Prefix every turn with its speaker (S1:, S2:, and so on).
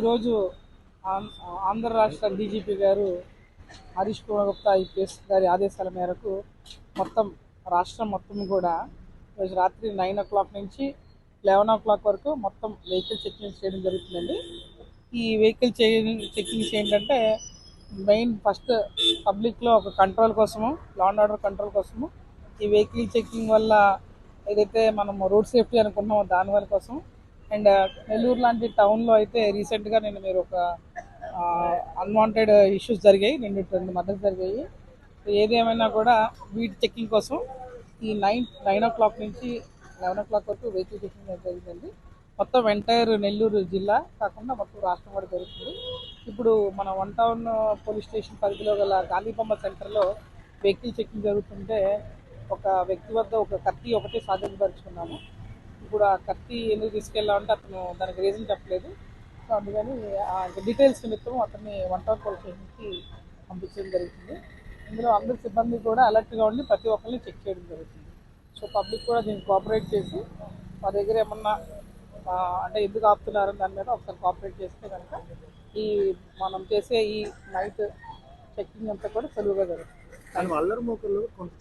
S1: ఈరోజు ఆం- ఆంధ్ర రాష్ట్ర డీజీపీ గారు హరీష్ కుమార్ గుప్తా ఐపీఎస్ గారి ఆదేశాల మేరకు మొత్తం రాష్ట్రం మొత్తం కూడా ఈరోజు రాత్రి నైన్ ఓ క్లాక్ నుంచి లెవెన్ ఓ క్లాక్ వరకు మొత్తం వెహికల్ చెకింగ్ చేయడం జరుగుతుందండి. ఈ వెహికల్ చెక్కింగ్స్ ఏంటంటే మెయిన్ ఫస్ట్ పబ్లిక్లో ఒక కంట్రోల్ కోసము లా అండ్ ఆర్డర్ కంట్రోల్ కోసము ఈ వెహికల్ చెకింగ్ వల్ల ఏదైతే మనం రోడ్ సేఫ్టీ అనుకుంటున్నామో దాని వల్ల కోసం అండ్ నెల్లూరు లాంటి టౌన్లో అయితే రీసెంట్గా నేను మీరు ఒక అన్వాంటెడ్ ఇష్యూస్ జరిగాయి రెండు రెండు మద్దతు జరిగాయి. ఏదేమైనా ఏది ఏమైనా కూడా వీటి చెక్కింగ్ కోసం ఈ నైన్ నైన్ ఓ క్లాక్ నుంచి లెవెన్ ఓ క్లాక్ వరకు వెహికల్ చెక్కింగ్ జరిగిందండి మొత్తం ఎంటైర్ నెల్లూరు జిల్లా కాకుండా మొత్తం రాష్ట్రం కూడా జరుగుతుంది. ఇప్పుడు మన వన్ టౌన్ పోలీస్ స్టేషన్ పరిధిలో గల గాలిబొమ్మ సెంటర్లో వెహికల్ చెక్కింగ్ జరుగుతుంటే ఒక వ్యక్తి వద్ద ఒక కత్తి ఒకటి సాధించదలుచుకున్నాము ఇప్పుడు ఆ కత్తి ఎందుకు తీసుకెళ్ళామంటే అతను దానికి రీజన్ చెప్పలేదు. సో అందుకని ఆ డీటెయిల్స్ నిమిత్తం అతన్ని వన్ టౌన్ పోలీస్ స్టేషన్కి పంపించడం జరుగుతుంది. ఇందులో అందరి సిబ్బంది కూడా అలర్ట్గా ఉండి ప్రతి ఒక్కరిని చెక్ చేయడం జరుగుతుంది. సో పబ్లిక్ కూడా దీన్ని కోఆపరేట్ చేసి మా దగ్గర ఏమన్నా అంటే ఎందుకు ఆపుతున్నారని దాని మీద ఒకసారి కోఆపరేట్ చేస్తే కనుక ఈ మనం చేసే ఈ నైట్ చెక్కింగ్ అంతా కూడా సులువుగా జరుగుతుంది.
S2: దాని అల్లరి మూకలు కొంత